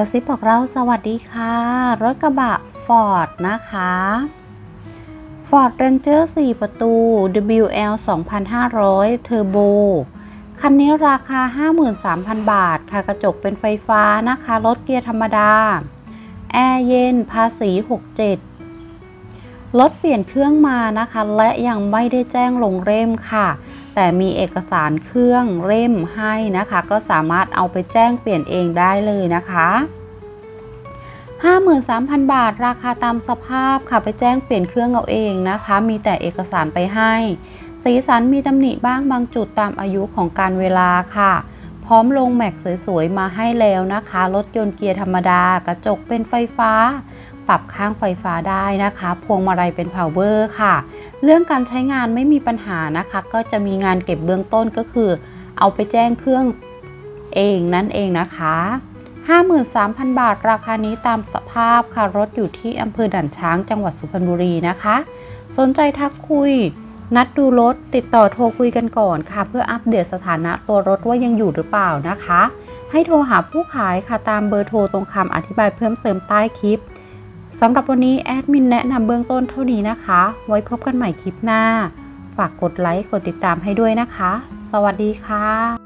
กระซิบบอกเราสวัสดีค่ะ รถกระบะฟอร์ดนะคะ Ford Ranger 4 ประตู WL 2,500 Turbo คันนี้ราคา 53,000 บาท ค่ะกระจกเป็นไฟฟ้านะคะ รถเกียร์ธรรมดา แอร์เย็น ภาษี 67 รถเปลี่ยนเครื่องมานะคะ และยังไม่ได้แจ้งลงเล่มค่ะ แต่มีเอกสารเครื่องเล่มให้นะคะ ก็สามารถเอาไปแจ้งเปลี่ยนเองได้เลยนะคะ53,000 บาท ราคาตามสภาพค่ะไปแจ้งเปลี่ยนเครื่องเอาเองนะคะ มีแต่เอกสารไปให้ สีสันมีตำหนิบ้างบางจุดตามอายุของการเวลาค่ะ พร้อมลงแม็กสวยๆ มาให้แล้วนะคะ รถยนต์เกียร์ธรรมดากระจกเป็นไฟฟ้า ปรับข้างไฟฟ้าได้นะคะ พวงมาลัยเป็นพาวเวอร์ค่ะ เรื่องการใช้งานไม่มีปัญหานะคะ ก็จะมีงานเก็บเบื้องต้นก็คือ เอาไปแจ้งเครื่องเองนั่นเองนะคะ 53,000 บาทราคานี้ตามสภาพค่ะ รถอยู่ที่อำเภอด่านช้างจังหวัดสุพรรณบุรีนะคะ สนใจทักคุย นัดดูรถติดต่อโทรคุยกันก่อนค่ะ เพื่ออัปเดตสถานะตัวรถว่ายังอยู่หรือเปล่านะคะ ให้โทรหาผู้ขายค่ะตามเบอร์โทรตรงคำอธิบายเพิ่มเติมใต้คลิปสำหรับวันนี้แอดมินแนะนำเบื้องต้นเท่านี้นะคะ ไว้พบกันใหม่คลิปหน้า ฝากกดไลค์กดติดตามให้ด้วยนะคะ สวัสดีค่ะ